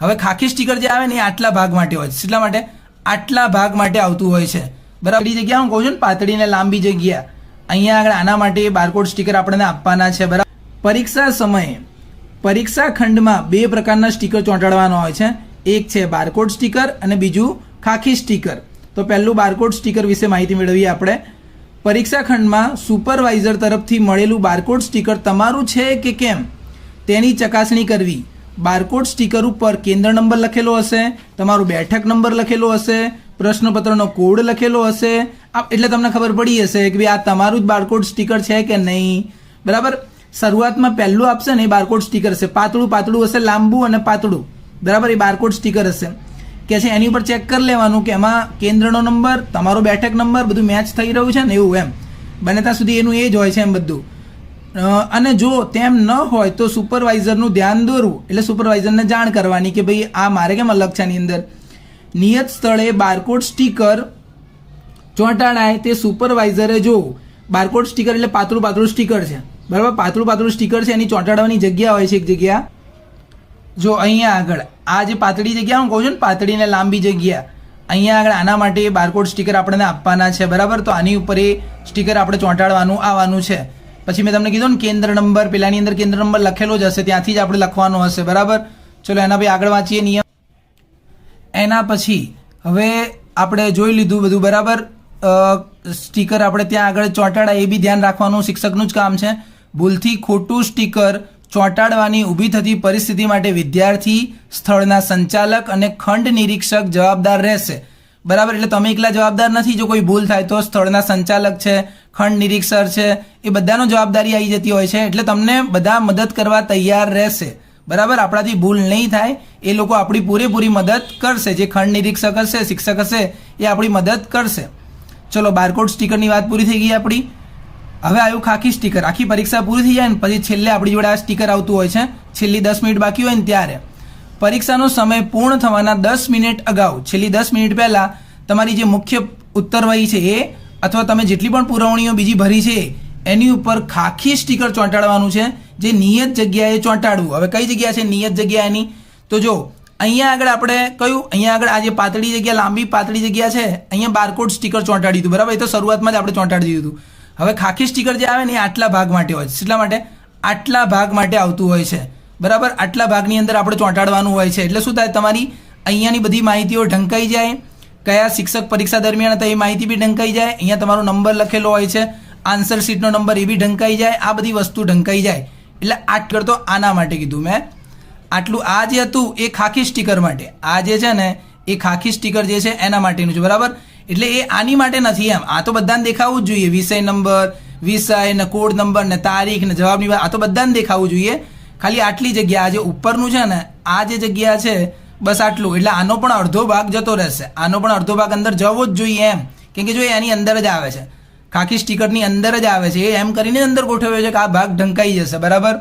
હવે ખાખી સ્ટીકર જે આવે ને એ આટલા ભાગ માટે હોય છે. એટલા માટે આટલા ભાગ માટે આવતું હોય છે. બરાબર? જગ્યા હું કહું છું ને પાતળી ને લાંબી જગ્યા. અહીંયા આગળ આના માટે બારકોડ સ્ટીકર આપણને આપવાના છે, બરાબર? પરીક્ષા સમયે, પરીક્ષા ખંડમાં બે પ્રકારના સ્ટીકર ચોંટાડવાનો હોય છે. એક છે બારકોડ સ્ટીકર અને બીજું ખાખી સ્ટીકર તો પહેલું બારકોડ સ્ટીકર વિશે માહિતી મેળવીએ આપણે. પરીક્ષા ખંડમાં સુપરવાઇઝર તરફથી મળેલું બારકોડ સ્ટીકર તમારું છે કે કેમ? તેની ચકાસણી કરવી. બારકોડ સ્ટીકર ઉપર કેન્દ્ર નંબર લખેલો હશે, તમારો બેઠક નંબર લખેલો હશે, પ્રશ્નપત્રનો કોડ લખેલો હશે. એટલે તમને ખબર પડી હશે કે ભાઈ આ તમારું જ બારકોડ સ્ટીકર છે કે નહીં. બરાબર? શરૂઆતમાં પહેલું આપશે ને એ બારકોડ સ્ટીકર હશે. પાતળું પાતળું હશે, લાંબુ અને પાતળું. બરાબર? એ બારકોડ સ્ટીકર હશે. કે છે એની ઉપર ચેક કરી લેવાનું કે એમાં કેન્દ્રનો નંબર, તમારો બેઠક નંબર બધું મેચ થઈ રહ્યું છે ને એવું એમ. બને ત્યાં સુધી એનું એ જ હોય છે એમ બધું. અને જો તેમ ન હોય તો સુપરવાઇઝરનું ધ્યાન દોરવું. એટલે સુપરવાઇઝરને જાણ કરવાની કે ભાઈ, આ મારે કેમ અલગ છે આની અંદર? નિયત સ્થળે બારકોડ સ્ટીકર ચોંટાડાય તે સુપરવાઇઝરે જોવું. બારકોડ સ્ટીકર એટલે પાતળું પાતળું સ્ટીકર છે. બરાબર? પાતળું પાતળું સ્ટીકર છે, એની ચોંટાડવાની જગ્યા હોય છે એક જગ્યા. જો અહીંયા આગળ, આ જે પાતળી જગ્યા, હું કહું છું ને પાતળી ને લાંબી જગ્યા. અહીંયા આગળ આના માટે બારકોડ સ્ટીકર આપણને આપવાના છે, બરાબર? તો આની ઉપર એ સ્ટીકર આપણે ચોંટાડવાનું, આવવાનું છે. પછી મેં તમને કીધું ને કેન્દ્ર નંબર, પેલાની અંદર કેન્દ્ર નંબર લખેલો જ હશે, ત્યાંથી જ આપણે લખવાનો હશે, બરાબર? ચલો, એના ભાઈ આગળ વાંચીએ નિયમ. એના પછી હવે આપણે જોઈ લીધું બધું, બરાબર? સ્ટીકર આપણે ત્યાં આગળ ચોંટાડા, એ બી ધ્યાન રાખવાનું, શિક્ષકનું જ કામ છે. ભૂલથી ખોટું સ્ટીકર ચોંટાડવાની ઊભી થતી પરિસ્થિતિ માટે વિદ્યાર્થી સ્થળના સંચાલક અને ખંડ નિરીક્ષક જવાબદાર રહેશે. બરાબર? એટલે તમે એકલા જવાબદાર નથી, જો કોઈ ભૂલ થાય તો સ્થળના સંચાલક છે ખંડ નિરીક્ષક છે, એ બધાનો જવાબદારી આવી જતી હોય છે, એટલે તમને બધા મદદ કરવા તૈયાર રહેશે. બરાબર? આપણાથી ભૂલ નહીં થાય. એ લોકો આપણી પૂરેપૂરી મદદ કરશે. જે ખંડ નિરીક્ષક હશે, શિક્ષક હશે, એ આપણી મદદ કરશે. ચલો, બારકોડ સ્ટીકરની વાત પૂરી થઈ ગઈ આપણી. હવે આવ્યું ખાખી સ્ટીકર. આખી પરીક્ષા પૂરી થઈ જાય ને પછી છેલ્લે આપણી જોડે આ સ્ટીકર આવતું હોય છે. છેલ્લી દસ મિનિટ બાકી હોય ને ત્યારે. પરીક્ષાનો સમય પૂર્ણ થવાના દસ મિનિટ અગાઉ. છેલ્લી દસ મિનિટ પહેલાં તમારી જે મુખ્ય ઉત્તરવહી છે એ અથવા તમે જેટલી પણ પુરવણીઓ બીજી ભરી છે, એની ઉપર ખાખી સ્ટીકર ચોંટાડવાનું છે, જે નિયત જગ્યાએ ચોંટાડવું. હવે કઈ જગ્યા છે નિયત જગ્યા એની? તો જો, અહીંયા આગળ આપણે કયું? અહીંયા આગળ આ જે પાતળી જગ્યા, લાંબી પાતળી જગ્યા છે, અહીંયા બારકોડ સ્ટીકર ચોંટાડી દીધું. બરાબર? એ તો શરૂઆતમાં જ આપણે ચોંટાડી દીધું હવે ખાખી સ્ટીકર જે આવે ને, એ આટલા ભાગ માટે હોય છે. એટલા માટે? આટલા ભાગ માટે આવતું હોય છે. બરાબર? આટલા ભાગની અંદર આપણે ચોંટાડવાનું હોય છે. એટલે શું થાય? તમારી અહીંયાની બધી માહિતીઓ ઢંકાઈ જાય. કયા શિક્ષક પરીક્ષા દરમિયાન હતા એ માહિતી બી ઢંકાઈ જાય. અહીંયા તમારો નંબર લખેલો હોય છે. આન્સર શીટનો નંબર એ બી ઢંકાઈ જાય. આ બધી વસ્તુ ઢંકાઈ જાય. એટલે આટ કરતો આના માટે કીધું મેં. આટલું આ જે હતું એ ખાખી સ્ટીકર માટે. આ જે છે ને, એ ખાખી સ્ટીકર જે છે એના માટેનું છે. બરાબર? એટલે એ આની માટે નથી એમ. આ તો બધાને દેખાવું જ જોઈએ. વિષય નંબર, વિષય ને કોડ નંબર ને તારીખ ને જવાબની વાત. આ તો બધાને દેખાવું જોઈએ. ખાલી આટલી જગ્યા, આ જે ઉપરનું છે ને, આ જે જગ્યા છે બસ આટલું. એટલે આનો પણ અડધો ભાગ જતો રહેશે. આનો પણ અડધો ભાગ અંદર જવો જ જોઈએ એમ. કેમ કે જો એની અંદર જ આવે છે. ખાખી સ્ટીકરની અંદર જ આવે છે. એ એમ કરીને અંદર ગોઠવ્યો છે કે આ ભાગ ઢંકાઈ જશે. બરાબર?